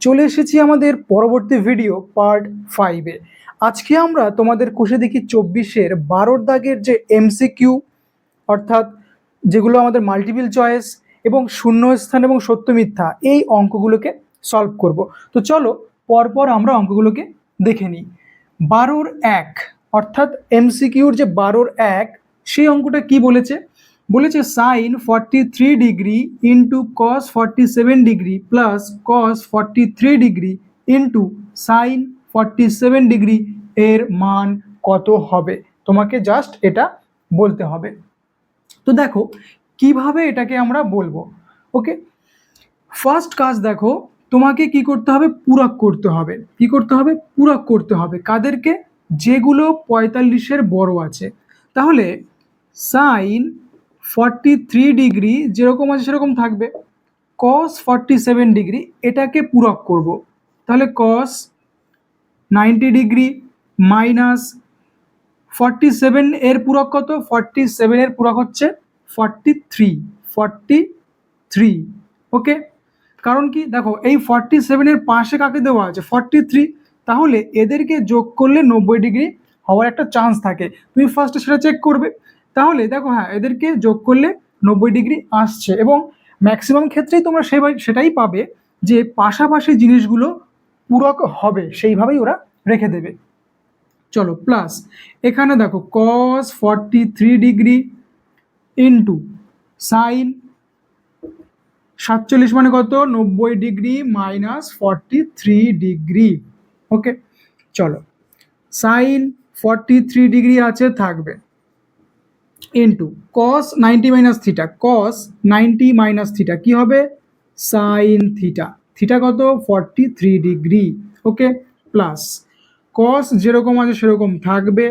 চলে এসেছি আমাদের পরবর্তী ভিডিও পার্ট ফাইভে আজকে আমরা তোমাদের কোষে দেখি চব্বিশের বারোর দাগের যে এমসিকিউ অর্থাৎ যেগুলো আমাদের মাল্টিপল চয়েস এবং শূন্যস্থান এবং সত্য মিথ্যা, এই অঙ্কগুলোকে সলভ করব। তো চলো, পরপর আমরা অঙ্কগুলোকে দেখে নিই। বারোর এক, অর্থাৎ এমসিকিউর যে বারোর এক, সেই অঙ্কটা কি বলেছে? বলেছে sine forty three degree into cos forty seven degree plus cos forty three degree into sine forty seven degree এর মান কত হবে? তোমাকে জাস্ট এটা বলতে হবে। তো দেখো, কীভাবে এটাকে আমরা বলব? ওকে ফার্স্ট কাজ দেখো, তোমাকে কি করতে হবে? পূরক করতে হবে। কি করতে হবে? পূরক করতে হবে। কাদেরকে? যেগুলো পঁয়তাল্লিশের বড় আছে। তাহলে সাইন ফর্টি থ্রি ডিগ্রি যেরকম আছে সেরকম থাকবে। কস ফর্টি সেভেন ডিগ্রি এটাকে পূরক করব। তাহলে cos ninety degree minus forty seven এর পূরক কত? ফর্টি সেভেনের পূরক হচ্ছে forty three forty three okay কারণ কি? দেখো, এই ফর্টি সেভেনের পাশে কাকে দেওয়া আছে? ফর্টি থ্রি তাহলে এদেরকে যোগ করলে নব্বই ডিগ্রি হওয়ার একটা চান্স থাকে। তুমি ফার্স্টে সেটা চেক করবে। তাহলে দেখো হ্যাঁ এদেরকে যোগ করলে নব্বই ডিগ্রি আসছে এবং ম্যাক্সিমাম ক্ষেত্রেই তোমরা সেভাবে সেটাই পাবে যে পাশাপাশি জিনিসগুলো পূরক হবে, সেইভাবেই ওরা রেখে দেবে। চলো প্লাস এখানে দেখো cos forty three degree into sine সাতচল্লিশ মানে কত? নব্বই degree minus forty three degree okay চলো সাইন ফর্টি থ্রি ডিগ্রি আছে, থাকবে। Into cos ninety minus theta cos ninety minus theta কী হবে? সাইন থিটা থিটা কত? Forty three degree okay plus cos যেরকম আছে সেরকম থাকবে।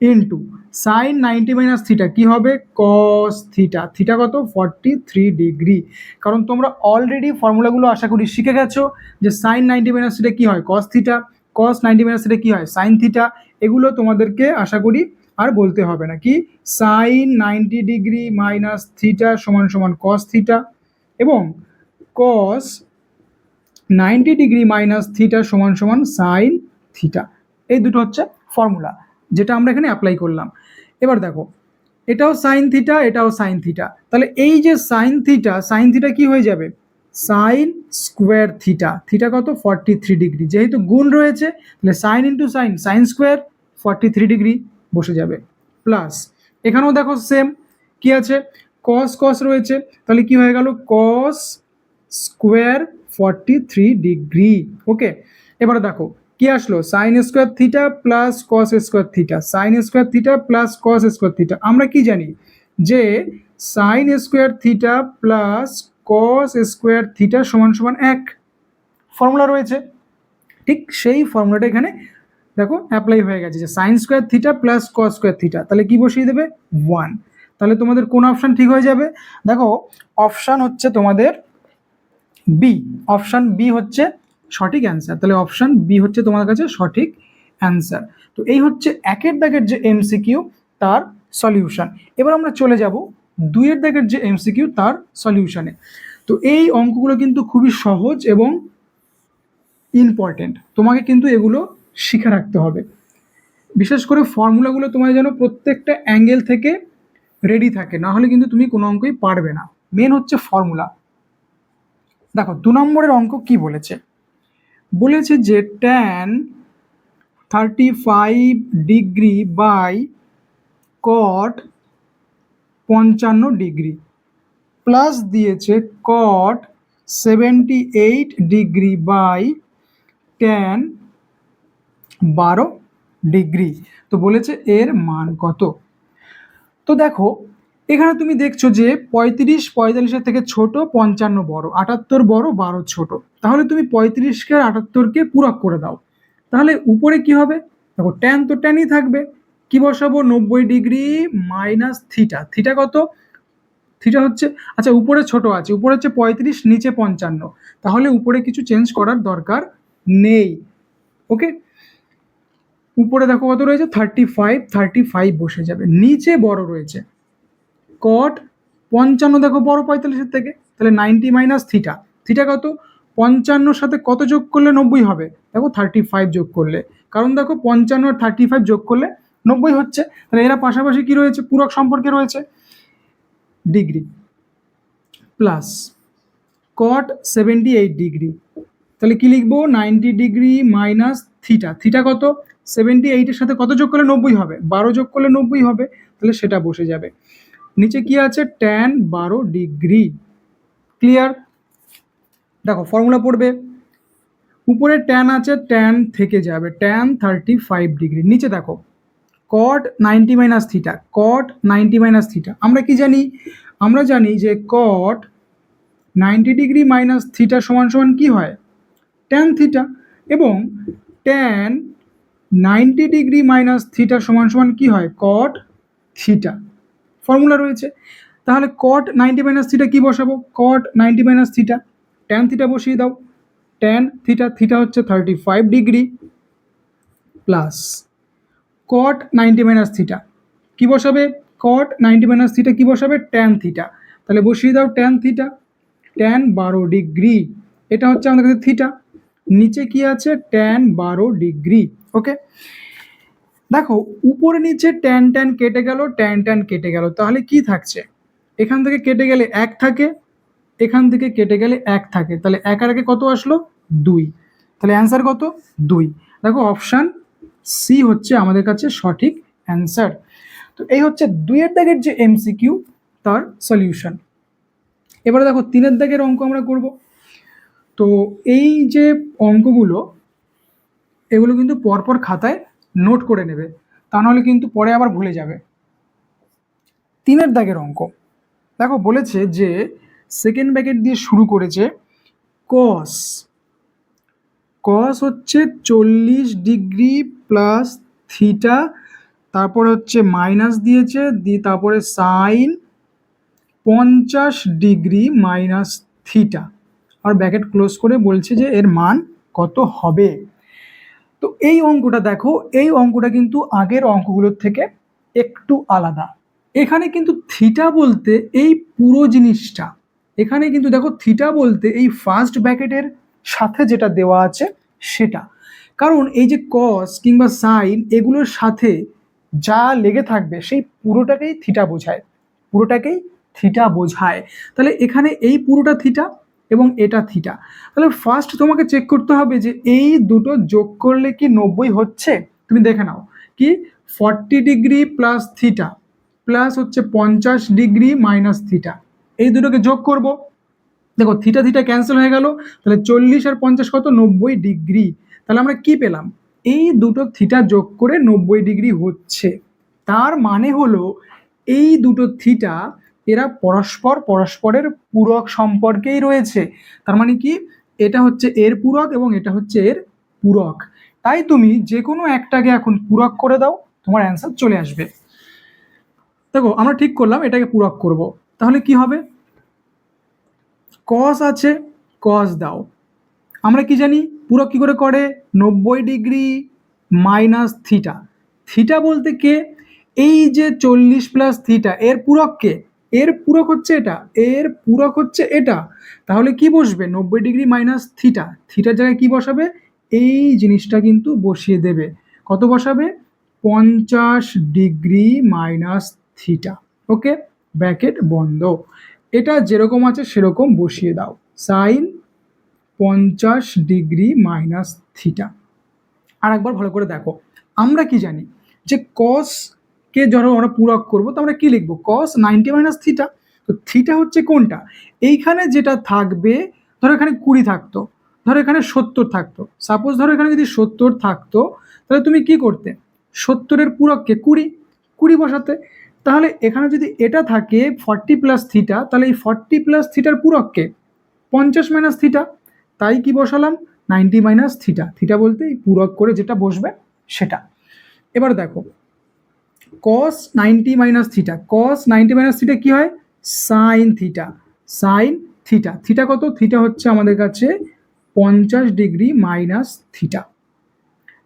Into sine ninety minus theta কী হবে? কস থিটা থিটা কত? ফর্টি থ্রি ডিগ্রি কারণ তোমরা অলরেডি ফর্মুলাগুলো আশা করি শিখে গেছো যে সাইন নাইনটি মাইনাস থিটা কী হয়? Cos theta cos ninety minus theta কী হয়? সাইন থিটা এগুলো তোমাদেরকে আশা করি আর বলতে হবে না কি? Sine ninety degree minus theta সমান সমান কস থিটা এবং cos ninety degree minus theta সমান সমান সাইন থিটা এই দুটো হচ্ছে ফর্মুলা যেটা আমরা এখানে অ্যাপ্লাই করলাম। এবার দেখো, এটাও সাইন থিটা এটাও সাইন থিটা তাহলে এই যে সাইন থিটা সাইন থিটা কি হয়ে যাবে? সাইন স্কোয়ার থিটা থিটা কত? ফর্টি থ্রি ডিগ্রি যেহেতু গুণ রয়েছে, তাহলে sine into sine sine square forty three degree বসে যাবে। প্লাস এখানেও দেখো সেম কি আছে? কস কস রয়েছে। তাহলে কি হয়ে গেল? Cos square forty three degree okay এবারে দেখো, কি আসলো? Sine square theta plus cos square theta sine square theta plus cos square theta আমরা কি জানি? যে sine square theta plus cos square theta সমান সমান এক। ফর্মুলা রয়েছে। ঠিক সেই ফর্মুলাটা এখানে দেখো অ্যাপ্লাই হয়ে গেছে যে sine square theta plus cos square theta তাহলে কি বসিয়ে দেবে? ওয়ান তাহলে তোমাদের কোন অপশান ঠিক হয়ে যাবে? দেখো অপশান হচ্ছে তোমাদের বি অপশান বি হচ্ছে সঠিক অ্যান্সার তাহলে অপশান বি হচ্ছে তোমার কাছে সঠিক অ্যান্সার তো এই হচ্ছে একের দাগের যে এমসিকিউ তার সলিউশন এবার আমরা চলে যাব দুইয়ের দাগের যে এমসিকিউ তার সলিউশনে তো এই অঙ্কগুলো কিন্তু খুবই সহজ এবং ইম্পর্টেন্ট তোমাকে কিন্তু এগুলো শিখে রাখতে হবে। বিশেষ করে ফর্মুলাগুলো তোমার যেন প্রত্যেকটা অ্যাঙ্গেল থেকে রেডি থাকে, না হলে কিন্তু তুমি কোনো অঙ্কই পারবে না। মেন হচ্ছে ফর্মুলা। দেখো, দু নম্বরের অঙ্ক কি বলেছে? বলেছে যে tan thirty five degree by cot পঞ্চান্ন ডিগ্রি প্লাস দিয়েছে cot seventy eight degree by tan বারো ডিগ্রি। তো বলেছে এর মান কত? তো দেখো, এখানে তুমি দেখছ যে পঁয়ত্রিশ, পঁয়তাল্লিশের থেকে ছোট পঞ্চান্ন বড়, আটাত্তর বড়, বারো ছোট। তাহলে তুমি পঁয়ত্রিশকে আর আটাত্তরকে পূরক করে দাও। তাহলে উপরে কি হবে? দেখো ট্যান তো ট্যানই থাকবে। কি বসাবো? নব্বই ডিগ্রি মাইনাস থিটা। থিটা কত? থিটা হচ্ছে আচ্ছা উপরে ছোট আছে, উপরে হচ্ছে পঁয়ত্রিশ, নিচে পঞ্চান্ন। তাহলে উপরে কিছু চেঞ্জ করার দরকার নেই। ওকে উপরে দেখো কত রয়েছে? থার্টি ফাইভ থার্টি ফাইভ বসে যাবে। নিচে বড় রয়েছে। কট পঞ্চান্ন দেখো, বড় পঁয়তাল্লিশের থেকে। তাহলে নাইনটি মাইনাস থিটা থিটা কত? পঞ্চান্নর সাথে কত যোগ করলে নব্বই হবে? দেখো থার্টি ফাইভ যোগ করলে। কারণ দেখো পঞ্চান্ন আর থার্টি ফাইভ যোগ করলে নব্বই হচ্ছে। তাহলে এরা পাশাপাশি কি রয়েছে? পূরক সম্পর্কে রয়েছে। Degree plus cot seventy eight degree তাহলে কি লিখব? Ninety degree minus theta theta কত? সেভেন্টি এইটের সাথে কত যোগ করলে নব্বই হবে? বারো যোগ করলে নব্বই হবে, তাহলে সেটা বসে যাবে। নিচে কি আছে? ট্যান বারো ডিগ্রি ক্লিয়ার দেখো ফর্মুলা পড়বে। উপরে ট্যান আছে ট্যান থেকে যাবে। ট্যান থার্টি ফাইভ ডিগ্রি নিচে দেখো cot ninety minus theta cot ninety minus theta আমরা কি জানি? আমরা জানি যে cot ninety degree minus theta সমান সমান কি হয়? ট্যান থিটা এবং tan ninety degree minus theta সমান সমান কি হয়? Cot theta. ফর্মুলা রয়েছে। তাহলে কট নাইনটি মাইনাস থিটা কি বসাবো? Cot ninety minus theta. Tan theta বসিয়ে দাও। ট্যান থিটা থিটা হচ্ছে thirty five degree plus cot ninety minus theta. কী বসাবে? কট নাইনটি মাইনাস থিটা কী বসাবে? Tan theta. তাহলে বসিয়ে দাও ট্যান থিটা। ট্যান বারো ডিগ্রি। এটা হচ্ছে আমাদের কাছে থিটা। নিচে কি আছে? ট্যান বারো ডিগ্রি। ওকে? দেখো, উপরে নিচে ট্যান ট্যান কেটে গেল ট্যান ট্যান কেটে গেল। তাহলে কি থাকছে? এখান থেকে কেটে গেলে এক থাকে, এখান থেকে কেটে গেলে এক থাকে। তাহলে এক একে কত আসলো? দুই। তাহলে অ্যান্সার কত? দুই। দেখো অপশান সি হচ্ছে আমাদের কাছে সঠিক অ্যান্সার তো এই হচ্ছে দুইয়ের দাগের যে এমসিকিউ তার সলিউশন এবারে দেখো, তিনের দাগের অঙ্ক আমরা করব। তো এই যে অঙ্কগুলো এগুলো কিন্তু পরপর খাতায় নোট করে নেবে। তা নাহলে কিন্তু পরে আবার ভুলে যাবে। তিনের দাগের অঙ্ক। দেখো বলেছে যে সেকেন্ড ব্যাকেট দিয়ে শুরু করেছে কস কস হচ্ছে চল্লিশ ডিগ্রি প্লাস থিটা তারপর হচ্ছে মাইনাস দিয়েছে, দিয়ে তারপরে সাইন পঞ্চাশ ডিগ্রি মাইনাস থিটা আর ব্যাকেট ক্লোজ করে বলছে যে, এর মান কত হবে? তো এই অঙ্কটা দেখো, এই অঙ্কটা কিন্তু আগের অঙ্কগুলোর থেকে একটু আলাদা। এখানে কিন্তু থিটা বলতে এই পুরো জিনিসটা, এখানে কিন্তু দেখো থিটা বলতে এই ফার্স্ট ব্যাকেটের সাথে যেটা দেওয়া আছে সেটা। কারণ এই যে কস কিংবা সাইন এগুলোর সাথে যা লেগে থাকবে সেই পুরোটাকেই থিটা বোঝায়, পুরোটাকেই থিটা বোঝায়। তাহলে এখানে এই পুরোটা থিটা এবং এটা থিটা তাহলে ফার্স্ট তোমাকে চেক করতে হবে যে এই দুটো যোগ করলে কি নব্বই হচ্ছে? তুমি দেখে নাও। কি? Forty degree plus theta plus হচ্ছে পঞ্চাশ ডিগ্রি মাইনাস থিটা এই দুটোকে যোগ করব। দেখো থিটা থিটা ক্যান্সেল হয়ে গেল। তাহলে চল্লিশ আর পঞ্চাশ কত? নব্বই ডিগ্রি তাহলে আমরা কি পেলাম? এই দুটো থিটা যোগ করে নব্বই ডিগ্রি হচ্ছে। তার মানে হলো এই দুটো থিটা এরা পরস্পর পরস্পরের পূরক সম্পর্কেই রয়েছে। তার মানে কি? এটা হচ্ছে এর পূরক এবং এটা হচ্ছে এর পূরক। তাই তুমি যে কোনো একটাকে এখন পূরক করে দাও, তোমার অ্যান্সার চলে আসবে। দেখো, আমরা ঠিক করলাম, এটাকে পূরক করব। তাহলে কি হবে? কস আছে কস দাও। আমরা কি জানি? পূরক কি করে করে? নব্বই ডিগ্রি মাইনাস থিটা। থিটা বলতে কে? এই যে চল্লিশ প্লাস থিটা, এর পূরক কে? এর পূরক হচ্ছে এটা, এর পূরক হচ্ছে এটা। তাহলে কি বসবে? নব্বই ডিগ্রি মাইনাস থিটা থিটার জায়গায় কি বসাবে? এই জিনিসটা কিন্তু বসিয়ে দেবে। কত বসাবে? পঞ্চাশ degree minus theta okay? Bracket বন্ধ। এটা যেরকম আছে সেরকম বসিয়ে দাও। সাইন পঞ্চাশ ডিগ্রি মাইনাস থিটা আর একবার ভালো করে দেখো। আমরা কি জানি? যে কস কে ধরো আমরা পূরক করব, তো আমরা কী লিখব? কস নাইনটি মাইনাস থিটা তো থিটা হচ্ছে কোনটা? এইখানে যেটা থাকবে, ধরো এখানে কুড়ি থাকতো, ধরো এখানে সত্তর থাকতো। সাপোজ ধরো এখানে যদি সত্তর থাকতো, তাহলে তুমি কি করতে? সত্তরের পূরককে কুড়ি কুড়ি বসাতে। তাহলে এখানে যদি এটা থাকে ফর্টি প্লাস থিটা তাহলে এই ফর্টি প্লাস থিটার পূরককে পঞ্চাশ মাইনাস থিটা তাই কি বসালাম? নাইনটি মাইনাস থিটা থিটা বলতে এই পূরক করে যেটা বসবে, সেটা। এবার দেখো cos ninety minus theta cos ninety minus theta কী হয়? Sine theta sine theta theta কত? থিটা হচ্ছে আমাদের কাছে পঞ্চাশ ডিগ্রি মাইনাস থিটা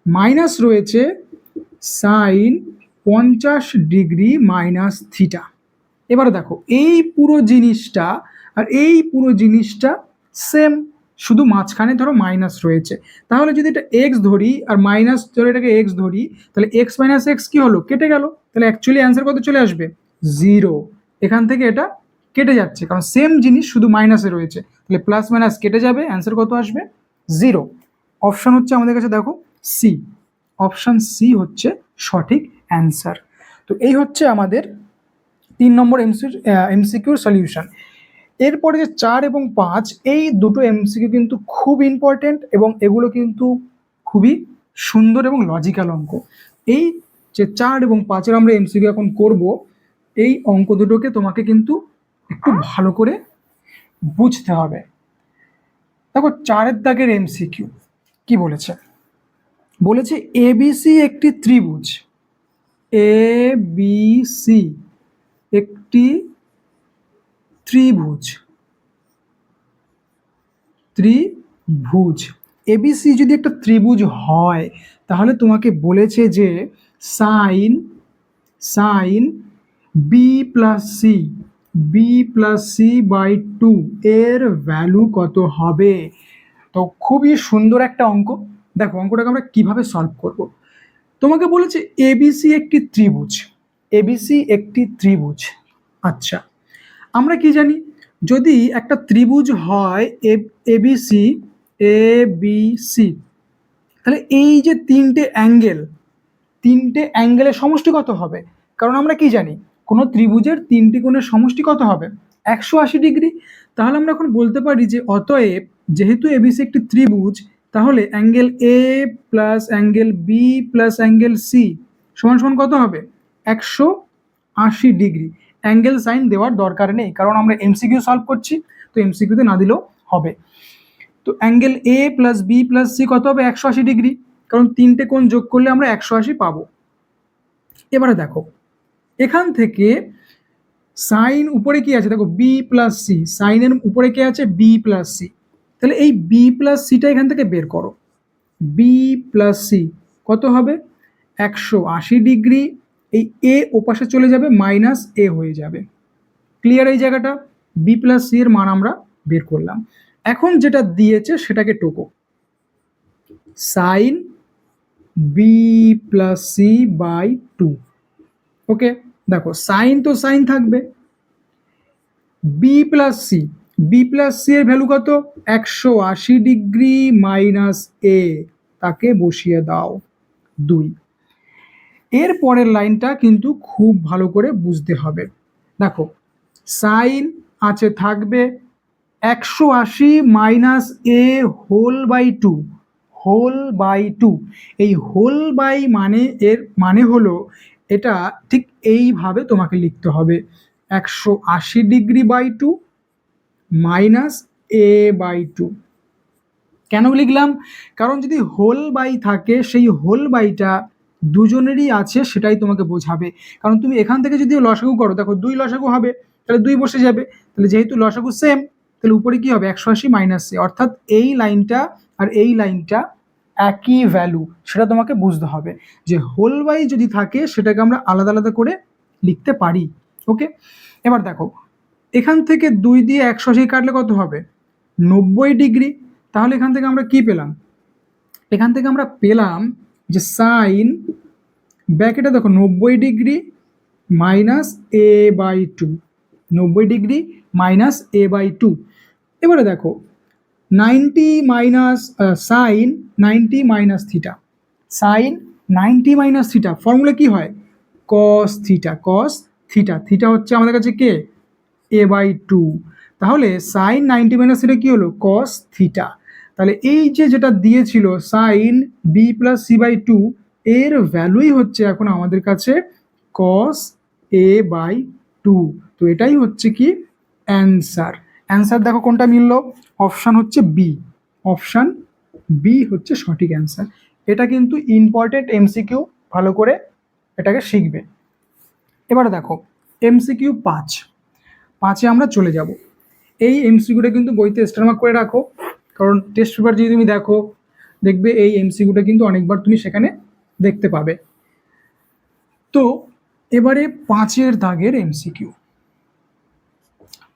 মাইনাস রয়েছে সাইন পঞ্চাশ ডিগ্রি মাইনাস থিটা এবারে দেখো, এই পুরো জিনিসটা আর এই পুরো জিনিসটা সেম শুধু মাঝখানে ধরো মাইনাস রয়েছে। তাহলে যদি এটা এক্স ধরি আর মাইনাস ধরে এটাকে এক্স ধরি, তাহলে এক্স মাইনাস এক্স কী হলো? কেটে গেল। তাহলে অ্যাকচুয়ালি অ্যান্সার কত চলে আসবে? জিরো এখান থেকে এটা কেটে যাচ্ছে। কারণ সেম জিনিস শুধু মাইনাসে রয়েছে। তাহলে প্লাস মাইনাস কেটে যাবে অ্যান্সার কত আসবে? জিরো অপশান হচ্ছে আমাদের কাছে দেখো সি অপশান সি হচ্ছে সঠিক অ্যান্সার তো এই হচ্ছে আমাদের তিন নম্বর এমসি এমসিকিউর সলিউশন এরপরে যে চার এবং পাঁচ, এই দুটো এমসিকিউ কিন্তু খুব ইম্পর্টেন্ট এবং এগুলো কিন্তু খুবই সুন্দর এবং লজিক্যাল অঙ্ক। এই যে চার এবং পাঁচের আমরা এমসিকিউ এখন করব, এই অঙ্ক দুটোকে তোমাকে কিন্তু একটু ভালো করে বুঝতে হবে। দেখো, চারের দাগের এমসিকিউ কি বলেছে? বলেছে এবিসি একটি ত্রিভুজ। এ বি সি একটি ত্রিভুজ। ত্রিভুজ। এবিসি যদি একটা ত্রিভুজ হয়, তাহলে তোমাকে বলেছে যে sine sine B plus C, B plus C by two, এর ভ্যালু কত হবে? তো খুবই সুন্দর একটা অঙ্ক। দেখো, অঙ্কটাকে আমরা কীভাবে সলভ করব? তোমাকে বলেছে এবিসি একটি ত্রিভুজ। এবিসি একটি ত্রিভুজ। আচ্ছা আমরা কি জানি? যদি একটা ত্রিভুজ হয় এ এবিসি এ বি সি, তাহলে এই যে তিনটে অ্যাঙ্গেল, তিনটে অ্যাঙ্গেলের সমষ্টি কত হবে? কারণ আমরা কি জানি? কোনো ত্রিভুজের তিনটি কোণের সমষ্টি কত হবে? একশো আশি ডিগ্রি। তাহলে আমরা এখন বলতে পারি যে অতএব যেহেতু এ এবিসি একটি ত্রিভুজ, তাহলে angle A plus angle B plus angle C সমান সমান কত হবে? একশো আশি ডিগ্রি। অ্যাঙ্গেল সাইন দেওয়ার দরকার নেই, কারণ আমরা এমসিকিউ সলভ করছি, তো এমসিকিউতে না দিলেও হবে। তো angle A plus B plus C কত হবে? একশো আশি ডিগ্রি, কারণ তিনটে কোণ যোগ করলে আমরা একশো আশি পাবো। এবারে দেখো, এখান থেকে সাইন উপরে কি আছে? দেখো বি প্লাস সি সাইনের উপরে কি আছে? বি প্লাস সি তাহলে এই বি প্লাস সিটা এখান থেকে বের করো। বি প্লাস সি কত হবে? একশো আশি ডিগ্রি এই এ ওপাশে চলে যাবে মাইনাস এ হয়ে যাবে। ক্লিয়ার এই জায়গাটা? বি প্লাস সি এর মান আমরা বের করলাম। এখন যেটা দিয়েছে সেটাকে Toko. Sine B plus C by two okay দেখো সাইন তো সাইন থাকবে। B plus C B plus C এর ভ্যালু কত? একশো আশি ডিগ্রি মাইনাস এ তাকে বসিয়ে দাও। দুই। এর পরের লাইনটা কিন্তু খুব ভালো করে বুঝতে হবে। দেখো, সাইন আছে, থাকবে একশো আশি minus A whole by two, whole by two. এই হোল বাই মানে এর মানে হলো এটা ঠিক এইভাবে তোমাকে লিখতে হবে। একশো আশি degree by two minus A by two. কেন লিখলাম? কারণ যদি হোল বাই থাকে, সেই হোল বাইটা দুজনেরই আছে, সেটাই তোমাকে বোঝাবে। কারণ তুমি এখান থেকে যদি লসাগু করো, দেখো দুই লসাগু হবে, তাহলে দুই বসে যাবে। তাহলে যেহেতু লসাগু সেম তাহলে উপরে কি হবে? একশো আশি মাইনাস সি অর্থাৎ এই লাইনটা আর এই লাইনটা একই ভ্যালু সেটা তোমাকে বুঝতে হবে যে হোল ওয়াই যদি থাকে, সেটাকে আমরা আলাদা আলাদা করে লিখতে পারি। ওকে এবার দেখো, এখান থেকে দুই দিয়ে একশো আশি কাটলে কত হবে? নব্বই ডিগ্রি তাহলে এখান থেকে আমরা কি পেলাম? এখান থেকে আমরা পেলাম যে সাইন ব্যাকেটে দেখো নব্বই degree minus A by two, নব্বই degree minus A by two. এবারে দেখো, ninety minus sine ninety minus theta. Sine ninety minus theta, formula কি হয়? Cos theta cos theta. Theta হচ্ছে আমাদের কাছে কে? A by two. তাহলে সাইন নাইনটি মাইনাস থিটা কী হলো? Cos theta. তাহলে এই যে যেটা দিয়েছিল sine B plus C by two এর ভ্যালুই হচ্ছে এখন আমাদের কাছে কস এ বাই টু তো এটাই হচ্ছে কি অ্যান্সার অ্যান্সার দেখো কোনটা মিলল? অপশান হচ্ছে বি অপশান বি হচ্ছে সঠিক অ্যান্সার এটা কিন্তু ইম্পর্টেন্ট এমসিকিউ ভালো করে এটাকে শিখবে। এবারে দেখো এমসিকিউ পাঁচ। পাঁচে আমরা চলে যাব। এই এমসিকিউটা কিন্তু বইতে স্টার মার্ক করে রাখো। কারণ টেস্ট পেপার যদি তুমি দেখো, দেখবে এই এমসিকিউটা কিন্তু অনেকবার তুমি সেখানে দেখতে পাবে। তো এবারে পাঁচের দাগের এমসিকিউ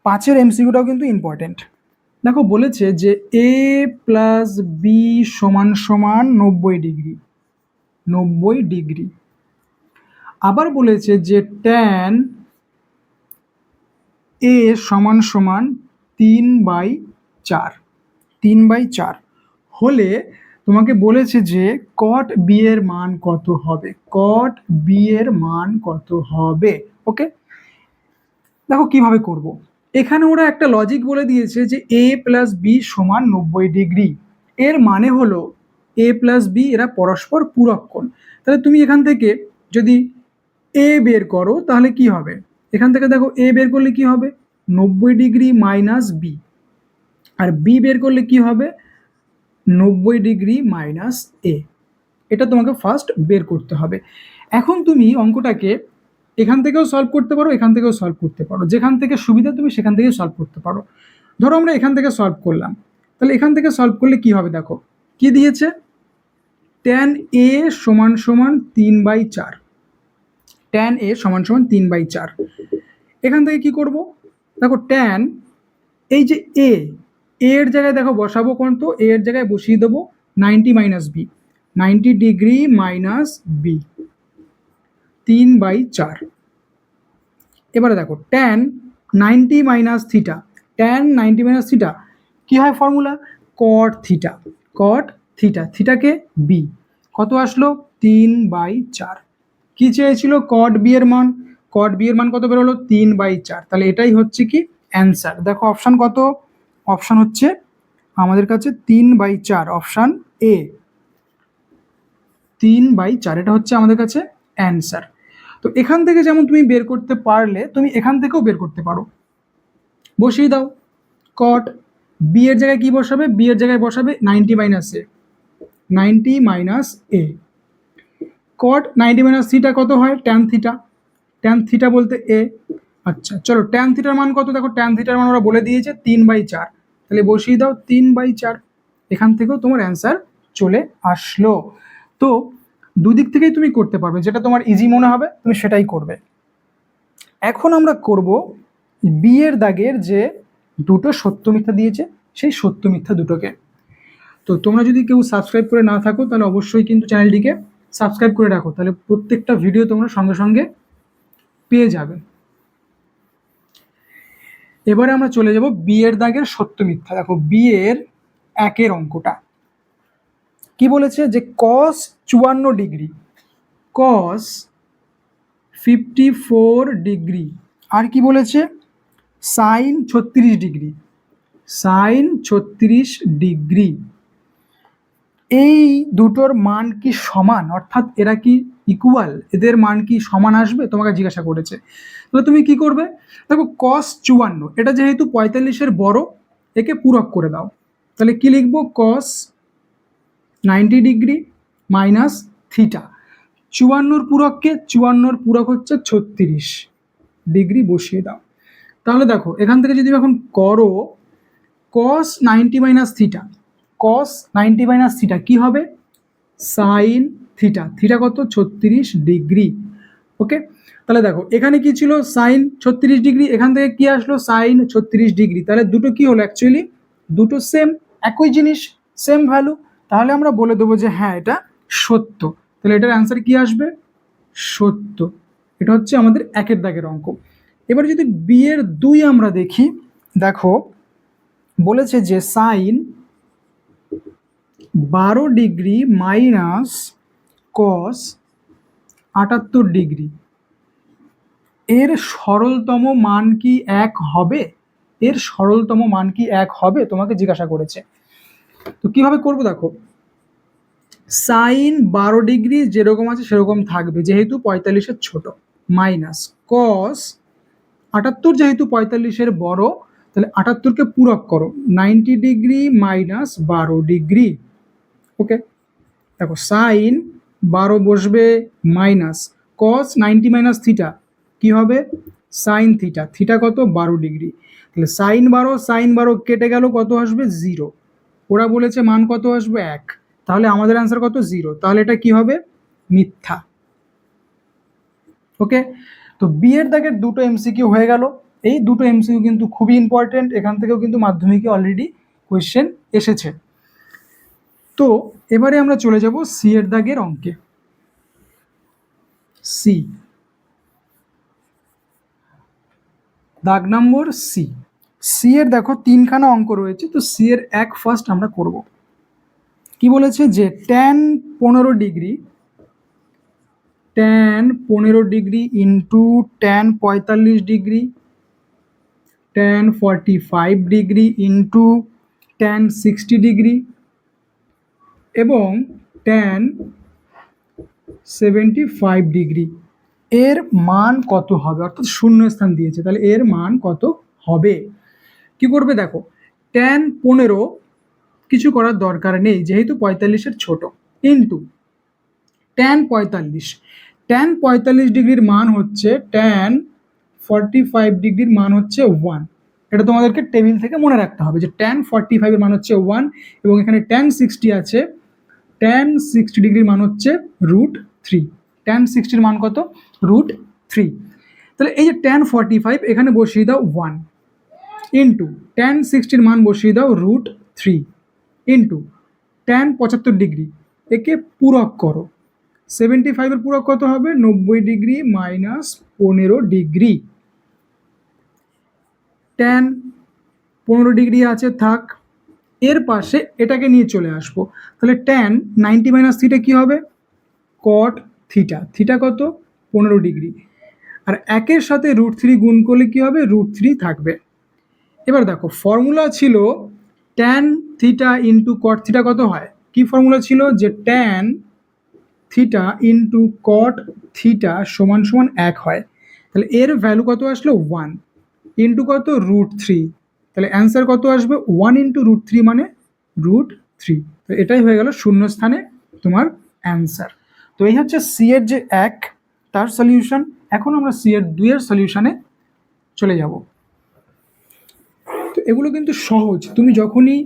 পাঁচের এমসিকিউটাও কিন্তু ইম্পর্টেন্ট দেখো বলেছে যে এ প্লাস বি সমান সমান নব্বই ডিগ্রি। নব্বই ডিগ্রি। আবার বলেছে যে ট্যান এ সমান সমান তিন বাই চার। তিন বাই চার। হলে তোমাকে বলেছে যে কট বি এর মান কত হবে? কট বি এর মান কত হবে? ওকে দেখো কীভাবে করব। এখানে ওরা একটা লজিক বলে দিয়েছে যে এ প্লাস বি সমান নব্বই ডিগ্রি। এর মানে হলো এ প্লাস বি এরা পরস্পর পূরক কোণ। তাহলে তুমি এখান থেকে যদি এ বের করো তাহলে কি হবে? এখান থেকে দেখো এ বের করলে কি হবে? নব্বই ডিগ্রি মাইনাস বি আর বি বের করলে কি হবে? নব্বই ডিগ্রি মাইনাস এ এটা তোমাকে ফার্স্ট বের করতে হবে। এখন তুমি অঙ্কটাকে এখান থেকেও সলভ করতে পারো, এখান থেকেও সলভ করতে পারো। যেখান থেকে সুবিধা তুমি সেখান থেকে সলভ করতে পারো। ধরো আমরা এখান থেকে সলভ করলাম। তাহলে এখান থেকে সলভ করলে কি হবে দেখো? কি দিয়েছে? ট্যান এ সমান সমান তিন বাই চার। ট্যান এ সমান সমান তিন বাই চার। এখান থেকে কি করব? দেখো ট্যান এই যে এ এর জায়গায় দেখো বসাবো কোন তো? এর জায়গায় বসিয়ে দেবো ninety minus B ninety degree minus B তিন বাই চার। এবারে দেখো tan ninety minus theta tan ninety minus theta কী হয় formula cot theta cot theta থিটাকে B কত আসলো? তিন বাই চার। কি চেয়েছিল? কট বি এর মান। কট বি এর মান কত বেরোলো তিন বাই চার। তাহলে এটাই হচ্ছে কি? অ্যান্সার দেখো অপশান কত? অপশান হচ্ছে আমাদের কাছে তিন বাই চার, অপশান এ তিন বাই চার, এটা হচ্ছে আমাদের কাছে অ্যান্সার। তো এখান থেকে যেমন তুমি বের করতে পারলে, তুমি এখান থেকেও বের করতে পারো। বসিয়ে দাও। কট বি এর জায়গায় কি বসাবে? বি এর জায়গায় বসাবে ninety minus A ninety minus A cot ninety minus theta কত হয়? ট্যান থিটা ট্যান থিটা বলতে এ আচ্ছা চলো ট্যান থিটার মান কত? দেখো ট্যান থিটার মান ওরা বলে দিয়েছে তিন বাই চার। তাহলে বসিয়ে দাও তিন বাই চার। এখান থেকেও তোমার অ্যান্সার চলে আসলো। তো দুদিক থেকেই তুমি করতে পারবে, যেটা তোমার ইজি মনে হবে, তুমি সেটাই করবে। এখন আমরা করব বিয়ের দাগের যে দুটো সত্য মিথ্যা দিয়েছে, সেই সত্য মিথ্যা দুটোকে। তো তোমরা যদি কেউ সাবস্ক্রাইব করে না থাকো, তাহলে অবশ্যই কিন্তু চ্যানেলটিকে সাবস্ক্রাইব করে রাখো। তাহলে প্রত্যেকটা ভিডিও তোমরা সঙ্গে সঙ্গে পেয়ে যাবে। এবারে আমরা চলে যাব বিয়ের দাগের সত্য মিথ্যা। দেখো বিয়ের একের অঙ্কটা। কি বলেছে যে কস চুয়ান্ন degree cos fifty four degree. আর কি বলেছে? সাইন ছত্রিশ ডিগ্রি সাইন ছত্রিশ ডিগ্রি। এই দুটোর মান কি সমান? অর্থাৎ এরা কি ইকুয়াল এদের মান কি সমান আসবে? তোমাকে জিজ্ঞাসা করেছে। তাহলে তুমি কি করবে? দেখো কস চুয়ান্ন, এটা যেহেতু পঁয়তাল্লিশের বড়, একে পূরক করে দাও। তাহলে কি লিখব? Cos ninety degree minus theta চুয়ান্নর পূরককে, চুয়ান্নর পূরক হচ্ছে ছত্রিশ ডিগ্রি বসিয়ে দাও। তাহলে দেখো, এখান থেকে যদি এখন করো cos ninety minus theta cos ninety minus theta কী হবে? সাইন থিটা থিটা কত? ছত্রিশ ডিগ্রি। ওকে তাহলে দেখো, এখানে কি ছিল? সাইন ছত্রিশ ডিগ্রি। এখান থেকে কি আসলো? সাইন ছত্রিশ ডিগ্রি। তাহলে দুটো কি হলো অ্যাকচুয়ালি দুটো সেম একই জিনিস সেম ভ্যালু তাহলে আমরা বলে দেবো যে হ্যাঁ এটা সত্য। তাহলে এটার অ্যান্সার কি আসবে? সত্য। এটা হচ্ছে আমাদের একের দাগের অঙ্ক। এবার যদি বিয়ের দুই আমরা দেখি, দেখো, বলেছে যে সাইন বারো ডিগ্রি মাইনাস কস আটাত্তর ডিগ্রি। এর সরলতম মান কি এক হবে? এর সরলতম মান কি এক হবে? তোমাকে জিজ্ঞাসা করেছে। তো কীভাবে করব দেখো? সাইন বারো ডিগ্রি যেরকম আছে সেরকম থাকবে, যেহেতু পঁয়তাল্লিশের ছোট, মাইনাস কস আটাত্তর যেহেতু পঁয়তাল্লিশের বড়, তাহলে আটাত্তরকে পূরক করো, নাইনটি ডিগ্রি মাইনাস বারো ডিগ্রি। ওকে? দেখো সাইন বারো বসবে minus cos ninety minus theta কি হবে? সাইন থিটা থিটা কত? বারো ডিগ্রি তাহলে সাইন বারো সাইন বারো কেটে গেল, কত আসবে? জিরো ওরা বলেছে মান কত আসবে? এক। তাহলে আমাদের অ্যান্সার কত? জিরো তাহলে এটা কি হবে? মিথ্যা। ওকে? তো বিয়ের দাগের দুটো এমসিকিউ হয়ে গেল। এই দুটো এমসিকিউ কিন্তু খুবই ইম্পর্টেন্ট এখান থেকেও কিন্তু মাধ্যমিকে অলরেডি কোয়েশ্চেন এসেছে। তো এবারে আমরা চলে যাব সি এর দাগের অঙ্কে। সি দাগ নম্বর সি সি এর দেখো তিনখানা অঙ্ক রয়েছে, তো সি এর এক ফার্স্ট আমরা করব। কি বলেছে যে ট্যান পনেরো ডিগ্রি ট্যান পনেরো ডিগ্রি ইন্টু ট্যান পঁয়তাল্লিশ degree tan forty five degree into tan sixty degree এবং ট্যান সেভেন্টি ফাইভ ডিগ্রি এর মান কত হবে? অর্থাৎ শূন্য স্থান দিয়েছে। তাহলে এর মান কত হবে? কি করবে দেখো ট্যান পনেরো কিছু করার দরকার নেই, যেহেতু পঁয়তাল্লিশের ছোট। ইন্টু ট্যান পঁয়তাল্লিশ ট্যান পঁয়তাল্লিশ ডিগ্রির মান হচ্ছে ট্যান ফর্টি ফাইভ ডিগ্রির মান হচ্ছে ওয়ান এটা তোমাদেরকে টেবিল থেকে মনে রাখতে হবে যে ট্যান ফর্টি ফাইভের মান হচ্ছে ওয়ান এবং এখানে ট্যান সিক্সটি আছে ট্যান সিক্সটি ডিগ্রির মান হচ্ছে রুট থ্রি ট্যান সিক্সটির মান কত? রুট থ্রি তাহলে এই যে ট্যান ফর্টি ফাইভ এখানে বসিয়ে দাও ওয়ান ইন্টু ট্যান সিক্সটির মান বসিয়ে দাও রুট থ্রি ইন্টু ট্যান পঁচাত্তর ডিগ্রি একে পূরক করো। সেভেন্টি ফাইভের পূরক কত হবে? নব্বই ডিগ্রি মাইনাস পনেরো ডিগ্রি ট্যান পনেরো ডিগ্রি আছে, থাক। এর পাশে এটাকে নিয়ে চলে আসব। তাহলে ট্যান নাইনটি মাইনাস থিটা কী হবে? কট থিটা থিটা কত? পনেরো ডিগ্রি। আর একের সাথে রুট থ্রি গুণ করলে কী হবে? রুট থ্রি থাকবে। এবার দেখো ফর্মুলা ছিল tan theta into cot theta কত হয়? কি ফর্মুলা ছিল? যে tan theta into cot theta সমান সমান এক হয়। তাহলে এর ভ্যালু কত আসলো? ওয়ান ইন্টু কত? রুট থ্রি তাহলে অ্যান্সার কত আসবে? ওয়ান ইন্টু রুট থ্রি মানে রুট থ্রি তো এটাই হয়ে গেল শূন্য স্থানে তোমার অ্যান্সার তো এই হচ্ছে সি এর যে এক, তার সলিউশন এখন আমরা সি এর দুইয়ের সলিউশনে চলে যাব। তো এগুলো কিন্তু সহজ। তুমি যখনই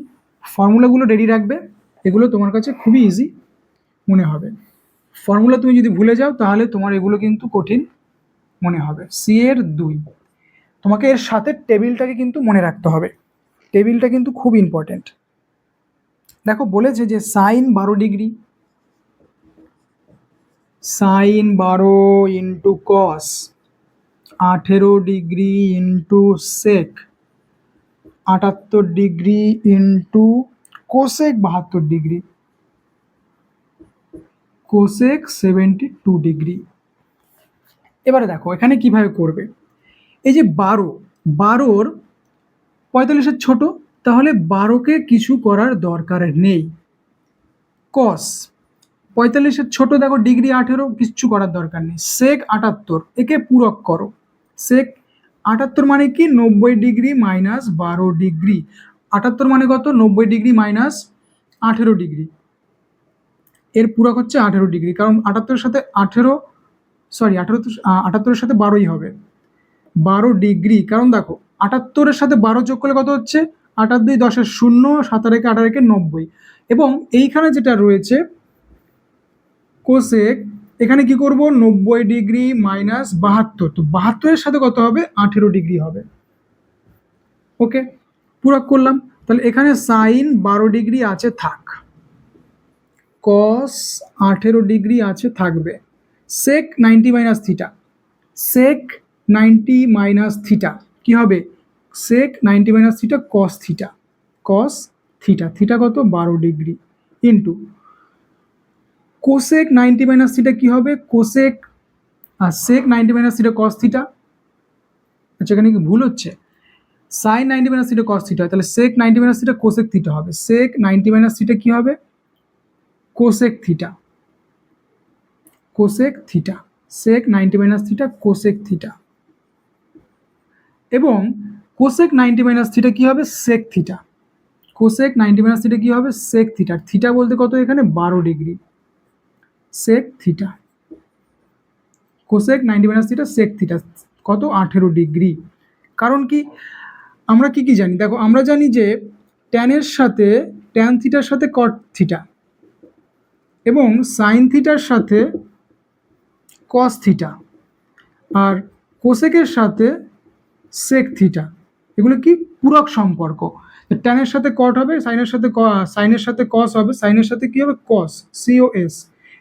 ফর্মুলাগুলো রেডি রাখবে, এগুলো তোমার কাছে খুবই ইজি মনে হবে। ফর্মুলা তুমি যদি ভুলে যাও, তাহলে তোমার এগুলো কিন্তু কঠিন মনে হবে। সি এর দুই। তোমাকে এর সাথে টেবিলটাকে কিন্তু মনে রাখতে হবে। টেবিলটা কিন্তু খুব ইম্পর্ট্যান্ট দেখো, বলেছে যে সাইন বারো ডিগ্রি। সাইন বারো ইন্টু কস আঠেরো ডিগ্রি ইন্টু সেক আটাত্তর ডিগ্রি ইন্টু কোসেক বাহাত্তর degree. Cosec seventy two degree. এবারে দেখো, এখানে কীভাবে করবে? এই যে বারো, বারোর পঁয়তাল্লিশের ছোট, তাহলে বারোকে কিছু করার দরকার নেই। কস, পঁয়তাল্লিশের ছোট দেখো, ডিগ্রি আঠেরো, কিচ্ছু করার দরকার নেই। সেক আটাত্তর, একে পূরক করো। সেক আটাত্তর মানে কি? নব্বই ডিগ্রি মাইনাস বারো ডিগ্রি। আটাত্তর মানে কত? নব্বই ডিগ্রি মাইনাস আঠেরো ডিগ্রি। এর পূরক হচ্ছে আঠেরো ডিগ্রি, কারণ আটাত্তরের সাথে আঠেরো, সরি, আঠেরো, আটাত্তরের সাথে বারোই হবে। বারো ডিগ্রি। কারণ দেখো, আটাত্তরের সাথে বারো যোগ করলে কত হচ্ছে? আটার দুই দশের শূন্য, সাতার একে আঠার একে নব্বই। এবং এইখানে যেটা রয়েছে কোসেক এখানে কি করব? নব্বই ডিগ্রি মাইনাস বাহাত্তর। তো বাহাত্তরের সাথে কত হবে? আঠেরো ডিগ্রি হবে। ওকে, পুরো করলাম। তাহলে এখানে সাইন বারো ডিগ্রি আছে, থাক। কস আঠেরো ডিগ্রি আছে, থাকবে। Sec ninety minus theta sec ninety minus theta. কি হবে? Sec ninety minus theta cos theta. Cos theta. Theta কত? বারো degree. Into cosec ninety minus theta কী হবে? কোসেক আর sec ninety minus theta cos theta. আচ্ছা এখানে কি ভুল হচ্ছে? Sine ninety minus theta cos theta তাহলে sec ninety minus theta cosec theta হবে। সেক নাইনটি মাইনাস থিটা কী হবে? Cosec theta. Cosec theta. Sec ninety minus theta cosec theta. এবং কোসেক নাইনটি মাইনাস থিটা কী হবে? Sec theta cosec ninety minus theta কী হবে? Sec theta theta বলতে কত এখানে? বারো degree. Sec theta cosec ninety minus theta sec theta কত? আঠেরো ডিগ্রি। কারণ কি? আমরা কি কি জানি? দেখো, আমরা জানি যে ট্যানের সাথে ট্যান থিটার সাথে কট থিটা এবং সাইন থিটার সাথে কস থিটা আর কোসেকের সাথে সেক থিটা এগুলো কি? পূরক সম্পর্ক। ট্যানের সাথে কট হবে সাইনের সাথে সাইনের সাথে কস হবে সাইনের সাথে কি হবে? কস সিওএস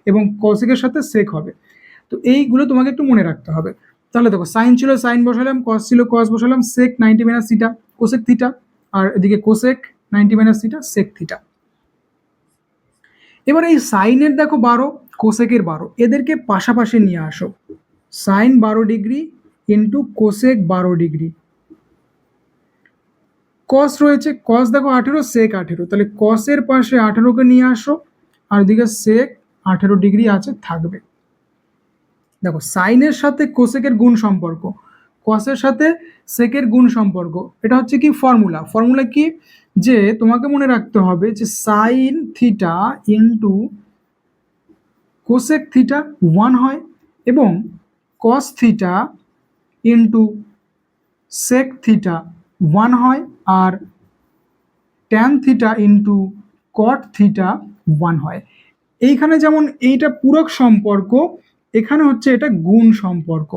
এবং কসেকের সাথে সেক হবে। তো এইগুলো তোমাকে একটু মনে রাখতে হবে। তাহলে দেখো সাইন ছিল সাইন বসালাম কস ছিল কস বসালাম sec ninety minus theta cosec theta আর এদিকে cosec ninety minus theta sec theta এবার এই সাইনের দেখো বারো কোসেকের বারো। এদেরকে পাশাপাশি নিয়ে আসো। সাইন বারো ডিগ্রি ইন্টু কোসেক বারো ডিগ্রি কস রয়েছে কস দেখো আঠেরো সেক আঠেরো। তাহলে কসের পাশে আঠেরোকে নিয়ে আসো, আর ওদিকে সেক আঠেরো ডিগ্রি আছে, থাকবে। দেখো সাইনের সাথে কোসেকের গুণ সম্পর্ক। কসের সাথে সেকের গুণ সম্পর্ক। এটা হচ্ছে কি ফর্মুলা ফর্মুলা কি? যে তোমাকে মনে রাখতে হবে যে sine theta into cosec theta one হয় এবং cos theta into sec theta one হয় আর tan theta into cot theta one হয়। এইখানে যেমন এইটা পূরক সম্পর্ক, এখানে হচ্ছে এটা গুণ সম্পর্ক।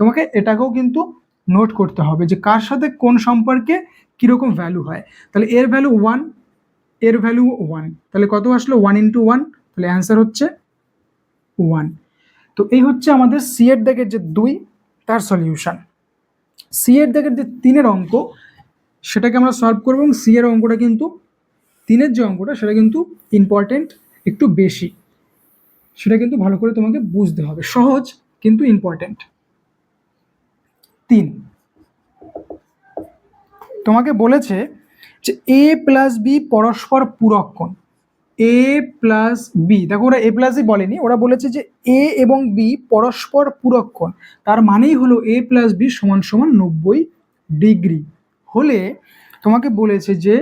তোমাকে এটাকেও কিন্তু নোট করতে হবে যে কার সাথে কোন সম্পর্কে কীরকম ভ্যালু হয়। তাহলে এর ভ্যালু ওয়ানের ভ্যালু ওয়ান তাহলে কত আসলো? ওয়ান ইন্টু ওয়ান তাহলে অ্যান্সার হচ্ছে ওয়ান তো এই হচ্ছে আমাদের সি এর দাগের যে দুই তার সলিউশন সি এর দাগের যে তিনের অঙ্ক, সেটাকে আমরা সলভ করব এবং সি এর অঙ্কটা কিন্তু, তিনের যে অঙ্কটা, সেটা কিন্তু ইম্পর্টেন্ট একটু বেশি। সেটা কিন্তু ভালো করে তোমাকে বুঝতে হবে। সহজ, কিন্তু ইম্পর্টেন্ট তিন। তোমাকে বলেছে যে এ প্লাস বি পরস্পর পূরক কোণ। এ প্লাস বি দেখো ওরা এ প্লাসই বলেনি, ওরা বলেছে যে এ এবং বি পরস্পর পূরক কোণ তার মানেই হলো এ প্লাস বি সমান সমান নব্বই ডিগ্রি। হলে তোমাকে বলেছে যে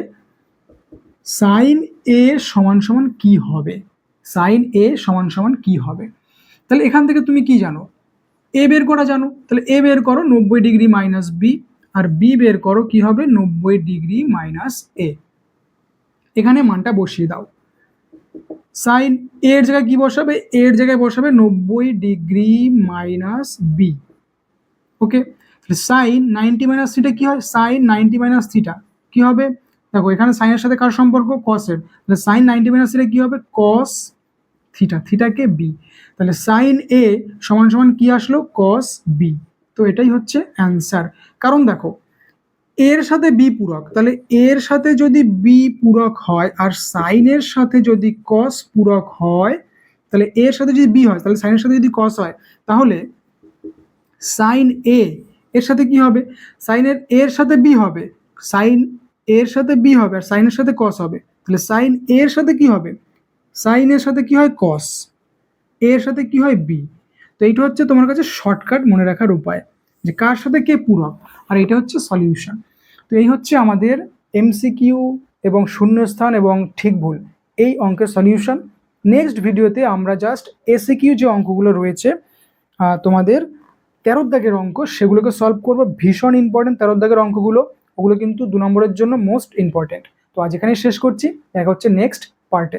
সাইন এ সমান সমান কি হবে? সাইন এ সমান সমান কি হবে? তাহলে এখান থেকে তুমি কি জানো? এ বের করা জানো। তাহলে এ বের করো নব্বই ডিগ্রি মাইনাস বি আর বি বের করো কি হবে? নব্বই ডিগ্রি মাইনাস এ এখানে মানটা বসিয়ে দাও। সাইন এর জায়গায় কি বসাবে? এর জায়গায় বসাবে নব্বই degree minus B okay sine ninety minus theta কি হয়? সাইন নাইনটি মাইনাস থিটা কি হবে? দেখো, এখানে সাইনের সাথে কার সম্পর্ক? কসের তাহলে সাইন নাইনটি মাইনাস থিটা কি হবে? কস থিটা থিটাকে বি তাহলে সাইন এ সমান সমান কি আসলো? কস বি তো এটাই হচ্ছে অ্যান্সার। কারণ দেখো এর সাথে বি পূরক তাহলে এর সাথে যদি বি পূরক হয় আর সাইনের সাথে যদি কস পূরক হয় তাহলে এর সাথে যদি বি হয় তাহলে সাইনের সাথে যদি কস হয় তাহলে সাইন এ এর সাথে কি হবে সাইনের এর সাথে বি হবে সাইন এর সাথে বি হবে আর সাইনের সাথে কস হবে তাহলে সাইন এর সাথে কি হবে সাইনের সাথে কি হয় কস এর সাথে কি হয় বি তো এইটা হচ্ছে তোমার কাছে শর্টকাট মনে রাখার উপায় যে কার সাথে কে পূরক আর এটা হচ্ছে সলিউশন তো এই হচ্ছে আমাদের এমসিকিউ এবং শূন্যস্থান এবং ঠিক ভুল এই অঙ্কের সলিউশন নেক্সট ভিডিওতে আমরা জাস্ট এসিকিউ যে অঙ্কগুলো রয়েছে তোমাদের তেরো দাগের অঙ্ক, সেগুলোকে সলভ করব। ভীষণ ইম্পর্টেন্ট তেরো দাগের অঙ্কগুলো, ওগুলো কিন্তু দু নম্বরের জন্য মোস্ট ইম্পর্টেন্ট তো আজ এখানেই শেষ করছি। দেখা হচ্ছে নেক্সট পার্টে